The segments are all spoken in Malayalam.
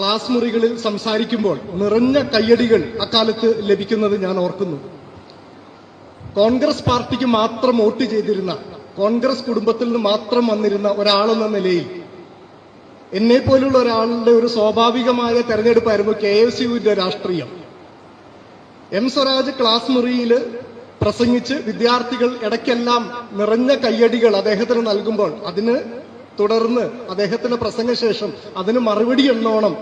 ക്ലാസ് മുറികളിൽ സംസാരിക്കുമ്പോൾ നിറഞ്ഞ കയ്യടികൾ അക്കാലത്ത് ലഭിക്കുന്നത് ഞാൻ ഓർക്കുന്നു. കോൺഗ്രസ് പാർട്ടിക്ക് മാത്രം വോട്ട് ചെയ്തിരുന്ന കോൺഗ്രസ് കുടുംബത്തിൽ നിന്ന് മാത്രം വന്നിരുന്ന ഒരാളെന്ന നിലയിൽ എന്നെ പോലുള്ള ഒരാളുടെ ഒരു സ്വാഭാവികമായ തെരഞ്ഞെടുപ്പായിരുന്നു കെ എസ് യുവിന്റെ രാഷ്ട്രീയം. എം സ്വരാജ് ക്ലാസ് മുറിയിൽ പ്രസംഗിച്ച് വിദ്യാർത്ഥികൾ ഇടയ്ക്കെല്ലാം നിറഞ്ഞ കയ്യടികൾ അദ്ദേഹത്തിന് നൽകുമ്പോൾ അതിന് തുടർന്ന് അദ്ദേഹത്തിന്റെ പ്രസംഗശേഷം അതിന് മറുപടി എന്നോണം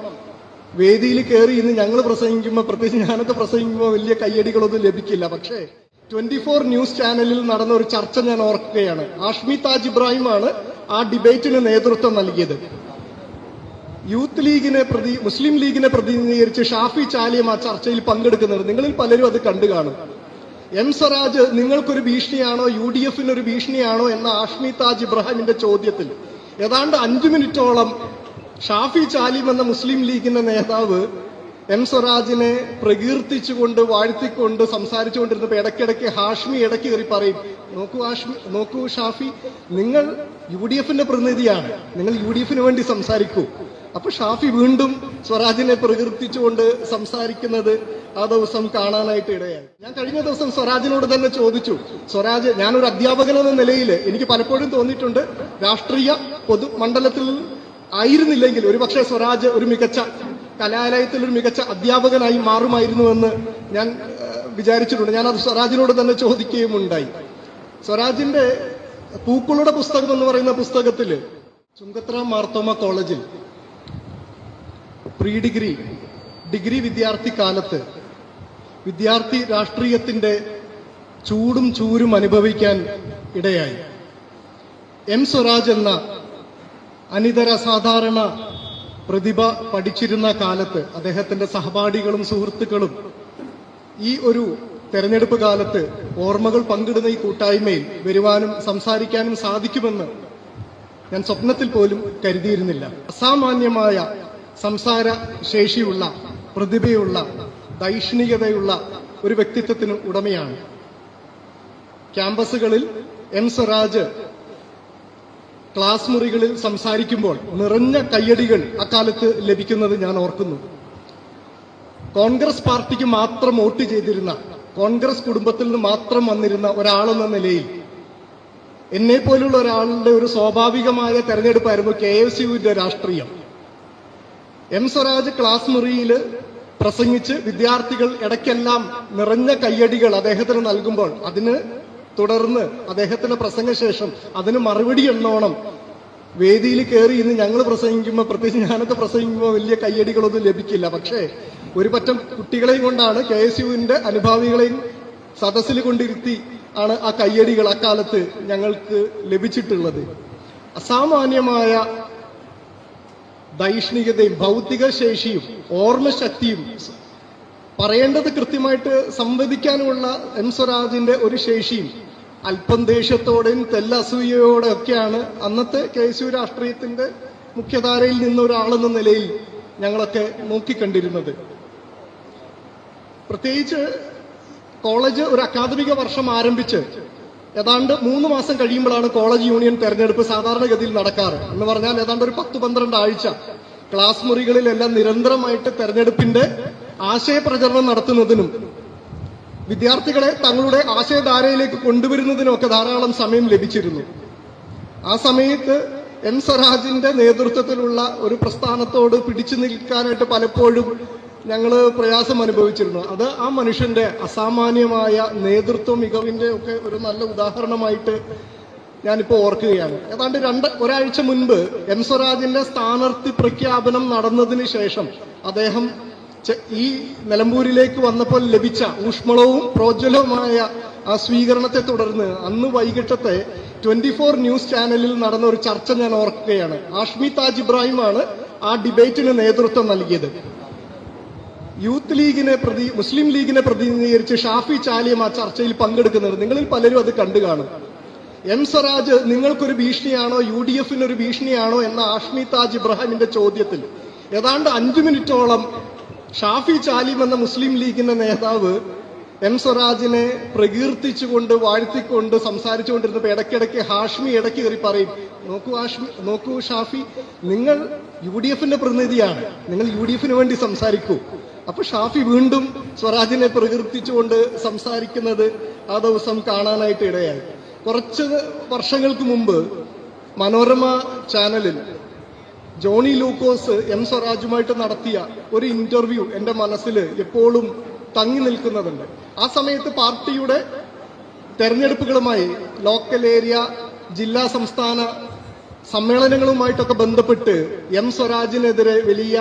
വേദിയിൽ കയറി ഇന്ന് ഞങ്ങൾ പ്രസംഗിക്കുമ്പോൾ പ്രത്യേകിച്ച് ഞാനൊക്കെ പ്രസംഗിക്കുമ്പോൾ വലിയ കയ്യടികളൊന്നും ലഭിക്കില്ല. പക്ഷേ ട്വന്റി ഫോർ ന്യൂസ് ചാനലിൽ നടന്ന ഒരു ചർച്ച ഞാൻ ഓർക്കുകയാണ്. ആഷ്മി താജ് ഇബ്രാഹിമാണ് ആ ഡിബേറ്റിന് നേതൃത്വം നൽകിയത്. യൂത്ത് ലീഗിനെ പ്രതി മുസ്ലിം ലീഗിനെ പ്രതിനിധീകരിച്ച് ഷാഫി ചാലിയും ആ ചർച്ചയിൽ പങ്കെടുക്കുന്നുണ്ട് നിങ്ങളിൽ പലരും അത് കണ്ടു കാണും. എം സ്വരാജ് നിങ്ങൾക്കൊരു ഭീഷണിയാണോ? U D എഫിനൊരു ഭീഷണിയാണോ? എന്ന ആഷ്മി താജ് ഇബ്രാഹിമിന്റെ ചോദ്യത്തിൽ ഏതാണ്ട് അഞ്ചു മിനിറ്റോളം ഷാഫി ചാലിം എന്ന മുസ്ലിം ലീഗിന്റെ നേതാവ് എം സ്വരാജിനെ പ്രകീർത്തിച്ചുകൊണ്ട് വാഴ്ത്തിക്കൊണ്ട് സംസാരിച്ചുകൊണ്ടിരുന്നപ്പോ ഇടയ്ക്കിടയ്ക്ക് ഹാഷ്മി ഇടയ്ക്ക് കയറി പറയും നോക്കൂ ഹാഷ്മി നോക്കൂ ഷാഫി നിങ്ങൾ യു ഡി എഫിന്റെ പ്രതിനിധിയാണ്. നിങ്ങൾ യു ഡി എഫിന് വേണ്ടി സംസാരിക്കൂ. അപ്പൊ ഷാഫി വീണ്ടും സ്വരാജിനെ പ്രകീർത്തിച്ചുകൊണ്ട് സംസാരിക്കുന്നത് ആ ദിവസം കാണാനായിട്ട് ഇടയായി. ഞാൻ കഴിഞ്ഞ ദിവസം സ്വരാജിനോട് തന്നെ ചോദിച്ചു സ്വരാജ് ഞാനൊരു അധ്യാപകൻ എന്ന നിലയിൽ എനിക്ക് പലപ്പോഴും തോന്നിയിട്ടുണ്ട് രാഷ്ട്രീയ പൊതുമണ്ഡലത്തിൽ ആയിരുന്നില്ലെങ്കിൽ ഒരുപക്ഷെ സ്വരാജ് ഒരു മികച്ച കലാലയത്തിൽ ഒരു മികച്ച അധ്യാപകനായി മാറുമായിരുന്നുവെന്ന് ഞാൻ വിചാരിച്ചിട്ടുണ്ട്. ഞാൻ അത് സ്വരാജിനോട് തന്നെ ചോദിക്കുകയും ഉണ്ടായി സ്വരാജിന്റെ പൂക്കളുടെ പുസ്തകം എന്ന് പറയുന്ന പുസ്തകത്തിൽ ചുങ്കത്ര മാർത്തോമ കോളേജിൽ പ്രീ ഡിഗ്രി ഡിഗ്രി വിദ്യാർത്ഥി കാലത്ത് വിദ്യാർത്ഥി രാഷ്ട്രീയത്തിന്റെ ചൂടും ചൂരും അനുഭവിക്കാൻ ഇടയായി. എം സ്വരാജ് എന്ന അനിതര സാധാരണ പ്രതിഭ പഠിച്ചിരുന്ന കാലത്ത് അദ്ദേഹത്തിന്റെ സഹപാഠികളും സുഹൃത്തുക്കളും ഈ ഒരു തെരഞ്ഞെടുപ്പ് കാലത്ത് ഓർമ്മകൾ പങ്കിടുന്ന ഈ കൂട്ടായ്മയിൽ വരുവാനും സംസാരിക്കാനും സാധിക്കുമെന്ന് ഞാൻ സ്വപ്നത്തിൽ പോലും കരുതിയിരുന്നില്ല. അസാമാന്യമായ സംസാര ശേഷിയുള്ള പ്രതിഭയുള്ള ദൈഷ്ണികതയുള്ള ഒരു വ്യക്തിത്വത്തിന് ഉടമയാണ്. ക്യാമ്പസുകളിൽ എം സ്വരാജ് ക്ലാസ് മുറികളിൽ സംസാരിക്കുമ്പോൾ നിറഞ്ഞ കയ്യടികൾ അക്കാലത്ത് ലഭിക്കുന്നത് ഞാൻ ഓർക്കുന്നു. കോൺഗ്രസ് പാർട്ടിക്ക് മാത്രം വോട്ട് ചെയ്തിരുന്ന കോൺഗ്രസ് കുടുംബത്തിൽ നിന്ന് മാത്രം വന്നിരുന്ന ഒരാളെന്ന നിലയിൽ എന്നെ പോലുള്ള ഒരാളുടെ ഒരു സ്വാഭാവികമായ തെരഞ്ഞെടുപ്പായിരുന്നു കെ എസ് യുവിന്റെ രാഷ്ട്രീയം. എം സ്വരാജ് ക്ലാസ് മുറിയിൽ പ്രസംഗിച്ച് വിദ്യാർത്ഥികൾ ഇടയ്ക്കെല്ലാം നിറഞ്ഞ കയ്യടികൾ അദ്ദേഹത്തിന് നൽകുമ്പോൾ അതിന് തുടർന്ന് അദ്ദേഹത്തിന്റെ പ്രസംഗശേഷം അതിന് മറുപടി എന്നോണം വേദിയിൽ കയറി ഇന്ന് ഞങ്ങൾ പ്രസംഗിക്കുമ്പോൾ പ്രത്യേകിച്ച് ഞാനൊക്കെ പ്രസംഗിക്കുമ്പോൾ വലിയ കയ്യടികളൊന്നും ലഭിക്കില്ല. പക്ഷേ ഒരു പറ്റം കുട്ടികളെയും കൊണ്ടാണ് കെ എസ് യുവിന്റെ അനുഭാവികളെയും സദസ്സിൽ കൊണ്ടിരുത്തി ആണ് ആ കയ്യടികൾ അക്കാലത്ത് ഞങ്ങൾക്ക് ലഭിച്ചിട്ടുള്ളത്. അസാമാന്യമായ ദൈഷ്ണികതയും ഭൗതിക ശേഷിയും ഓർമ്മശക്തിയും പറയേണ്ടത് കൃത്യമായിട്ട് സംവദിക്കാനുമുള്ള എം സ്വരാജിന്റെ ഒരു ശേഷിയും അല്പം ദേഷ്യത്തോടെയും തെല്ലസൂയയോടെ ഒക്കെയാണ് അന്നത്തെ കെ എസ് യു രാഷ്ട്രീയത്തിന്റെ മുഖ്യധാരയിൽ നിന്ന ഒരാളെന്ന നിലയിൽ ഞങ്ങളൊക്കെ നോക്കിക്കണ്ടിരുന്നത്. പ്രത്യേകിച്ച് കോളേജ് ഒരു അക്കാദമിക വർഷം ആരംഭിച്ച് ഏതാണ്ട് മൂന്ന് മാസം കഴിയുമ്പോഴാണ് കോളേജ് യൂണിയൻ തെരഞ്ഞെടുപ്പ് സാധാരണഗതിയിൽ നടക്കാറ്. എന്ന് പറഞ്ഞാൽ ഏതാണ്ട് ഒരു പത്ത് പന്ത്രണ്ട് ആഴ്ച ക്ലാസ് മുറികളിലെല്ലാം നിരന്തരമായിട്ട് തെരഞ്ഞെടുപ്പിന്റെ ആശയപ്രചരണം നടത്തുന്നതിനും വിദ്യാർത്ഥികളെ തങ്ങളുടെ ആശയധാരയിലേക്ക് കൊണ്ടുവരുന്നതിനൊക്കെ ധാരാളം സമയം ലഭിച്ചിരുന്നു. ആ സമയത്ത് എം സ്വരാജിന്റെ നേതൃത്വത്തിലുള്ള ഒരു പ്രസ്ഥാനത്തോട് പിടിച്ചു നിൽക്കാനായിട്ട് പലപ്പോഴും ഞങ്ങൾ പ്രയാസം അനുഭവിച്ചിരുന്നു. അത് ആ മനുഷ്യന്റെ അസാമാന്യമായ നേതൃത്വ മികവിന്റെ ഒക്കെ ഒരു നല്ല ഉദാഹരണമായിട്ട് ഞാനിപ്പോൾ ഓർക്കുകയാണ്. ഏതാണ്ട് രണ്ട് ഒരാഴ്ച മുൻപ് എം സ്വരാജിന്റെ സ്ഥാനാർത്ഥി പ്രഖ്യാപനം നടന്നതിന് ശേഷം അദ്ദേഹം ഈ നിലമ്പൂരിലേക്ക് വന്നപ്പോൾ ലഭിച്ച ഊഷ്മളവും പ്രോജ്വലവുമായ ആ സ്വീകരണത്തെ തുടർന്ന് അന്ന് വൈകിട്ടത്തെ ട്വന്റി ഫോർ ന്യൂസ് ചാനലിൽ നടന്ന ഒരു ചർച്ച ഞാൻ ഓർക്കുകയാണ്. ആഷ്മി താജ് ഇബ്രാഹിമാണ് ആ ഡിബേറ്റിന് നേതൃത്വം നൽകിയത്. യൂത്ത് ലീഗിനെ പ്രതി മുസ്ലിം ലീഗിനെ പ്രതിനിധീകരിച്ച് ഷാഫി ചാലിയും ആ ചർച്ചയിൽ പങ്കെടുക്കുന്നത് നിങ്ങളിൽ പലരും അത് കണ്ടു കാണും. എം സ്വരാജ് നിങ്ങൾക്കൊരു ഭീഷണിയാണോ? യു ഡി ഒരു ഭീഷണിയാണോ? എന്ന ആഷ്മി താജ് ഇബ്രാഹിമിന്റെ ചോദ്യത്തിൽ. ഏതാണ്ട് അഞ്ചു മിനിറ്റോളം ഷാഫി ചാലിം എന്ന മുസ്ലിം ലീഗിന്റെ നേതാവ് എം സ്വരാജിനെ പ്രകീർത്തിച്ചുകൊണ്ട് വാഴ്ത്തിക്കൊണ്ട് സംസാരിച്ചുകൊണ്ടിരുന്നപ്പോൾ ഇടയ്ക്കിടയ്ക്ക് ഹാഷ്മി ഇടയ്ക്ക് കയറി പറയും നോക്കൂ ഹാഷ്മി നോക്കൂ ഷാഫി നിങ്ങൾ യു ഡി എഫിന്റെ പ്രതിനിധിയാണ്. നിങ്ങൾ യു ഡി എഫിന് വേണ്ടി സംസാരിക്കൂ. അപ്പൊ ഷാഫി വീണ്ടും സ്വരാജിനെ പ്രകീർത്തിച്ചുകൊണ്ട് സംസാരിക്കുന്നത് ആ ദിവസം കാണാനായിട്ട് ഇടയായി. കുറച്ച് വർഷങ്ങൾക്ക് മുമ്പ് മനോരമ ചാനലിൽ ജോണി ലൂക്കോസ് എം സ്വരാജുമായിട്ട് നടത്തിയ ഒരു ഇന്റർവ്യൂ എന്റെ മനസ്സിൽ എപ്പോഴും തങ്ങി നിൽക്കുന്നതുണ്ട്. ആ സമയത്ത് പാർട്ടിയുടെ തെരഞ്ഞെടുപ്പുകളുമായി ലോക്കൽ ഏരിയ ജില്ലാ സംസ്ഥാന സമ്മേളനങ്ങളുമായിട്ടൊക്കെ ബന്ധപ്പെട്ട് എം സ്വരാജിനെതിരെ വലിയ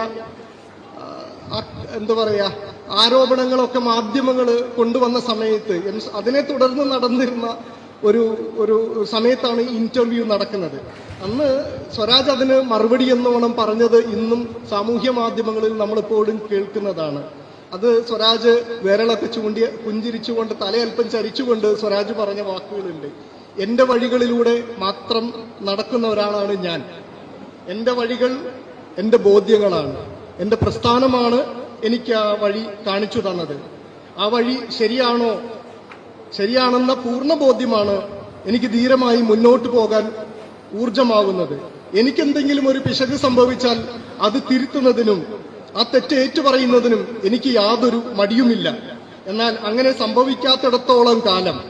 എന്താ പറയുക ആരോപണങ്ങളൊക്കെ മാധ്യമങ്ങൾ കൊണ്ടുവന്ന സമയത്ത് അതിനെ തുടർന്ന് നടന്നിരുന്ന ഒരു ഒരു സമയത്താണ് ഇന്റർവ്യൂ നടക്കുന്നത്. അന്ന് സ്വരാജ് അതിന് മറുപടി എന്നോണം പറഞ്ഞത് ഇന്നും സാമൂഹ്യ മാധ്യമങ്ങളിൽ നമ്മളിപ്പോഴും കേൾക്കുന്നതാണ്. അത് സ്വരാജ് വിരളൊക്കെ ചൂണ്ടി പുഞ്ചിരിച്ചുകൊണ്ട് തലയൽപ്പം ചരിച്ചുകൊണ്ട് സ്വരാജ് പറഞ്ഞ വാക്കുകളുണ്ട്. എന്റെ വഴികളിലൂടെ മാത്രം നടക്കുന്ന ഒരാളാണ് ഞാൻ. എന്റെ വഴികൾ എന്റെ ബോധ്യങ്ങളാണ്. എന്റെ പ്രസ്ഥാനമാണ് എനിക്ക് ആ വഴി കാണിച്ചു തന്നത്. ആ വഴി ശരിയാണോ? ശരിയാണെന്ന പൂർണ ബോധ്യമാണ് എനിക്ക് ധീരമായി മുന്നോട്ട് പോകാൻ ഊർജമാകുന്നത് എനിക്കെന്തെങ്കിലും ഒരു പിശക് സംഭവിച്ചാൽ അത് തിരുത്തുന്നതിനും ആ തെറ്റ് ഏറ്റുപറയുന്നതിനും എനിക്ക് യാതൊരു മടിയുമില്ല. എന്നാൽ അങ്ങനെ സംഭവിക്കാത്തിടത്തോളം കാലം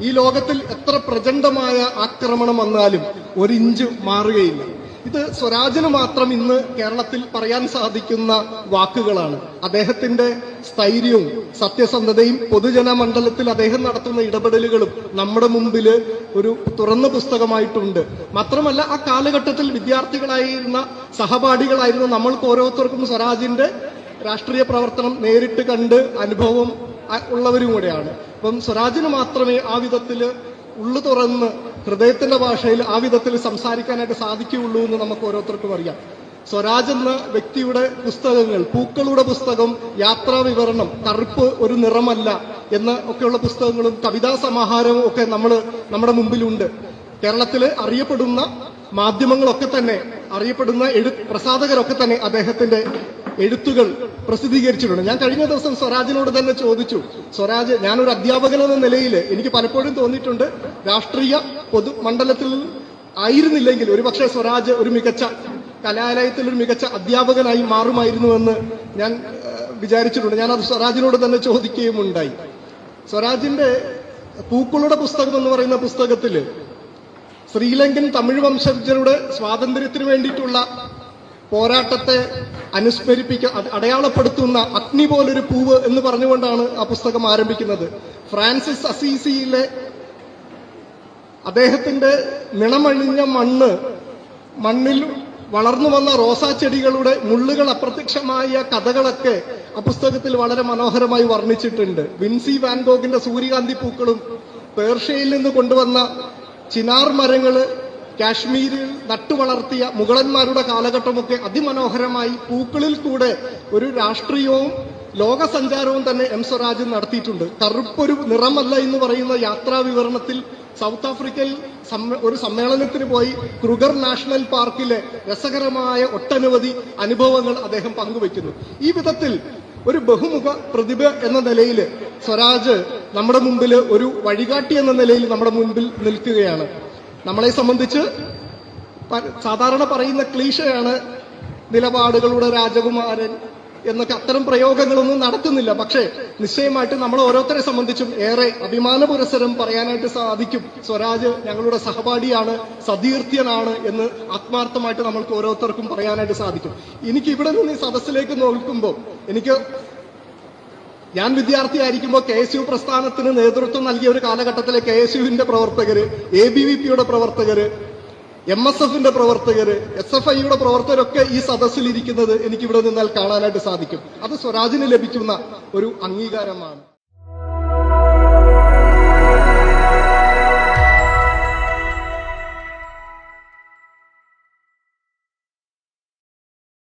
ഈ ലോകത്തിൽ എത്ര പ്രചണ്ഡമായ ആക്രമണം വന്നാലും ഒരു ഇഞ്ച് മാറുകയില്ല. ഇത് സ്വരാജിന് മാത്രം ഇന്ന് കേരളത്തിൽ പറയാൻ സാധിക്കുന്ന വാക്കുകളാണ്. അദ്ദേഹത്തിന്റെ സ്ഥൈര്യവും സത്യസന്ധതയും പൊതുജന മണ്ഡലത്തിൽ അദ്ദേഹം നടത്തുന്ന ഇടപെടലുകളും നമ്മുടെ മുമ്പിൽ ഒരു തുറന്ന പുസ്തകമായിട്ടുണ്ട്. മാത്രമല്ല ആ കാലഘട്ടത്തിൽ വിദ്യാർത്ഥികളായിരുന്ന സഹപാഠികളായിരുന്ന നമ്മൾക്ക് ഓരോരുത്തർക്കും സ്വരാജിന്റെ രാഷ്ട്രീയ പ്രവർത്തനം നേരിട്ട് കണ്ട് അനുഭവം ഉള്ളവരും കൂടെയാണ്. അപ്പം സ്വരാജിന് മാത്രമേ ആ വിധത്തിൽ ഉള്ളു തുറന്ന് ഹൃദയത്തിന്റെ ഭാഷയിൽ ആ വിധത്തിൽ സംസാരിക്കാനായിട്ട് സാധിക്കുകയുള്ളൂ എന്ന് നമുക്ക് ഓരോരുത്തർക്കും അറിയാം. സ്വരാജ് എന്ന വ്യക്തിയുടെ പുസ്തകങ്ങൾ പൂക്കളുടെ പുസ്തകം യാത്രാ വിവരണം കറുപ്പ് ഒരു നിറമല്ല എന്ന ഒക്കെയുള്ള പുസ്തകങ്ങളും കവിതാ സമാഹാരവും ഒക്കെ നമ്മൾ നമ്മുടെ മുമ്പിലുണ്ട്. കേരളത്തിൽ അറിയപ്പെടുന്ന മാധ്യമങ്ങളൊക്കെ തന്നെ അറിയപ്പെടുന്ന എഴു പ്രസാധകരൊക്കെ തന്നെ അദ്ദേഹത്തിന്റെ എഴുത്തുകൾ പ്രസിദ്ധീകരിച്ചിട്ടുണ്ട്. ഞാൻ കഴിഞ്ഞ ദിവസം സ്വരാജിനോട് തന്നെ ചോദിച്ചു സ്വരാജ് ഞാനൊരു അധ്യാപകൻ എന്ന നിലയിൽ എനിക്ക് പലപ്പോഴും തോന്നിയിട്ടുണ്ട്. രാഷ്ട്രീയ പൊതുമണ്ഡലത്തിൽ ആയിരുന്നില്ലെങ്കിൽ ഒരുപക്ഷെ സ്വരാജ് ഒരു മികച്ച കലാലയത്തിൽ ഒരു മികച്ച അധ്യാപകനായി മാറുമായിരുന്നുവെന്ന് ഞാൻ വിചാരിച്ചിട്ടുണ്ട്. ഞാൻ അത് സ്വരാജിനോട് തന്നെ ചോദിക്കുകയും ഉണ്ടായി സ്വരാജിന്റെ പൂക്കളുടെ പുസ്തകം എന്ന് പറയുന്ന പുസ്തകത്തിൽ ശ്രീലങ്കൻ തമിഴ് വംശജരുടെ സ്വാതന്ത്ര്യത്തിന് വേണ്ടിയിട്ടുള്ള പോരാട്ടത്തെ അനുസ്മരിപ്പിക്ക അടയാളപ്പെടുത്തുന്ന അഗ്നി പോലൊരു പൂവ് എന്ന് പറഞ്ഞുകൊണ്ടാണ് ആ പുസ്തകം ആരംഭിക്കുന്നത്. ഫ്രാൻസിസ് അസീസിയിലെ അദ്ദേഹത്തിന്റെ നിണമണിഞ്ഞ മണ്ണ് മണ്ണിൽ വളർന്നു വന്ന റോസാ ചെടികളുടെ മുള്ളുകൾ അപ്രത്യക്ഷമായ കഥകളൊക്കെ ആ പുസ്തകത്തിൽ വളരെ മനോഹരമായി വർണിച്ചിട്ടുണ്ട്. വിൻസി വാൻഗോഗിന്റെ സൂര്യകാന്തി പൂക്കളും പേർഷ്യയിൽ നിന്ന് കൊണ്ടുവന്ന ചിനാർ മരങ്ങൾ കാശ്മീരിൽ നട്ടുവളർത്തിയ മുഗളന്മാരുടെ കാലഘട്ടമൊക്കെ അതിമനോഹരമായി പൂക്കളിൽ കൂടെ ഒരു രാഷ്ട്രീയവും ലോകസഞ്ചാരവും തന്നെ എം സ്വരാജ് നടത്തിയിട്ടുണ്ട്. കറുപ്പൊരു നിറമല്ല എന്ന് പറയുന്ന യാത്രാ വിവരണത്തിൽ സൗത്ത് ആഫ്രിക്കയിൽ ഒരു സമ്മേളനത്തിന് പോയി ക്രുഗർ നാഷണൽ പാർക്കിലെ രസകരമായ ഒട്ടനവധി അനുഭവങ്ങൾ അദ്ദേഹം പങ്കുവയ്ക്കുന്നു. ഈ വിധത്തിൽ ഒരു ബഹുമുഖ പ്രതിഭ എന്ന നിലയിൽ സ്വരാജ് നമ്മുടെ മുമ്പിൽ ഒരു വഴികാട്ടി എന്ന നിലയിൽ നമ്മുടെ മുൻപിൽ നിൽക്കുകയാണ്. നമ്മളെ സംബന്ധിച്ച് സാധാരണ പറയുന്ന ക്ലീശയാണ് നിലപാടുകളുടെ രാജകുമാരൻ എന്നൊക്കെ അത്തരം പ്രയോഗങ്ങളൊന്നും നടത്തുന്നില്ല. പക്ഷേ നിശ്ചയമായിട്ട് നമ്മൾ ഓരോരുത്തരെ സംബന്ധിച്ചും ഏറെ അഭിമാന പുരസരം പറയാനായിട്ട് സാധിക്കും. സ്വരാജ് ഞങ്ങളുടെ സഹപാഠിയാണ് സതീർത്ഥ്യനാണ് എന്ന് ആത്മാർത്ഥമായിട്ട് നമ്മൾക്ക് ഓരോരുത്തർക്കും പറയാനായിട്ട് സാധിക്കും. എനിക്ക് ഇവിടെ നിന്ന് ഈ സദസ്സിലേക്ക് നോക്കുമ്പോൾ എനിക്ക് ഞാൻ വിദ്യാർത്ഥിയായിരിക്കുമ്പോൾ കെ എസ് യു പ്രസ്ഥാനത്തിന് നേതൃത്വം നൽകിയ ഒരു കാലഘട്ടത്തിലെ കെ എസ് യുവിന്റെ പ്രവർത്തകര് എ ബി വി പിയുടെ പ്രവർത്തകര് എം എസ് എഫിന്റെ പ്രവർത്തകര് എസ് എഫ് ഐയുടെ പ്രവർത്തകരൊക്കെ ഈ സദസ്സിൽ ഇരിക്കുന്നത് എനിക്ക് ഇവിടെ നിന്നാൽ കാണാനായിട്ട് സാധിക്കും. അത് സ്വരാജിന് ലഭിക്കുന്ന ഒരു അംഗീകാരമാണ്.